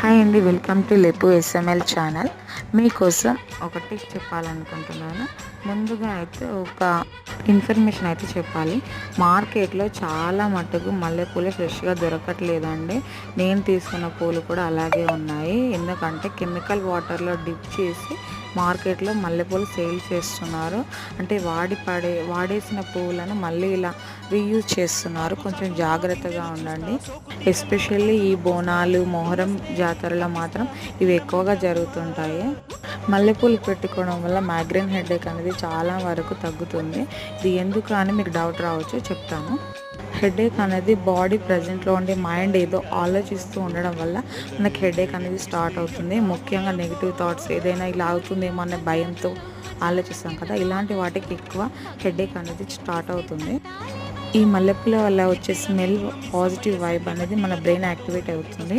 Hi అండి welcome to లెపు SML channel మీకోసం ఒకటి చెప్పాలనుకుంటున్నాను. ముందుగా అయితే ఒక ఇన్ఫర్మేషన్ అయితే చెప్పాలి. మార్కెట్లో చాలా మట్టుకు మల్లెపూలు ఫ్రెష్గా దొరకట్లేదండి. నేను తీసుకున్న పూలు కూడా అలాగే ఉన్నాయి. ఎందుకంటే కెమికల్ వాటర్లో డిప్ చేసి మార్కెట్లో మల్లెపూలు సేల్ చేస్తున్నారు. అంటే వాడి పడే వాడేసిన పువ్వులను మళ్ళీ ఇలా రీయూజ్ చేస్తున్నారు. కొంచెం జాగ్రత్తగా ఉండండి. ఎస్పెషల్లీ ఈ బోనాలు మొహరం జాతరలో మాత్రం ఇవి ఎక్కువగా జరుగుతుంటాయి. మల్లెపూలు పెట్టుకోవడం వల్ల మైగ్రేన్ హెడేక్ అనేది చాలా వరకు తగ్గుతుంది. ఇది ఎందుకు అని మీకు డౌట్ రావచ్చు చెప్తాను. హెడేక్ అనేది బాడీ ప్రజెంట్లో ఉండే మైండ్ ఏదో ఆలోచిస్తూ ఉండడం వల్ల మనకి హెడేక్ అనేది స్టార్ట్ అవుతుంది. ముఖ్యంగా నెగిటివ్ థాట్స్ ఏదైనా ఇలా అవుతుందేమో అనే భయంతో ఆలోచిస్తాం కదా ఇలాంటి వాటికి ఎక్కువ హెడేక్ అనేది స్టార్ట్ అవుతుంది. ఈ మల్లెపూల వల్ల వచ్చే స్మెల్ పాజిటివ్ వైబ్ అనేది మన బ్రెయిన్ యాక్టివేట్ అవుతుంది.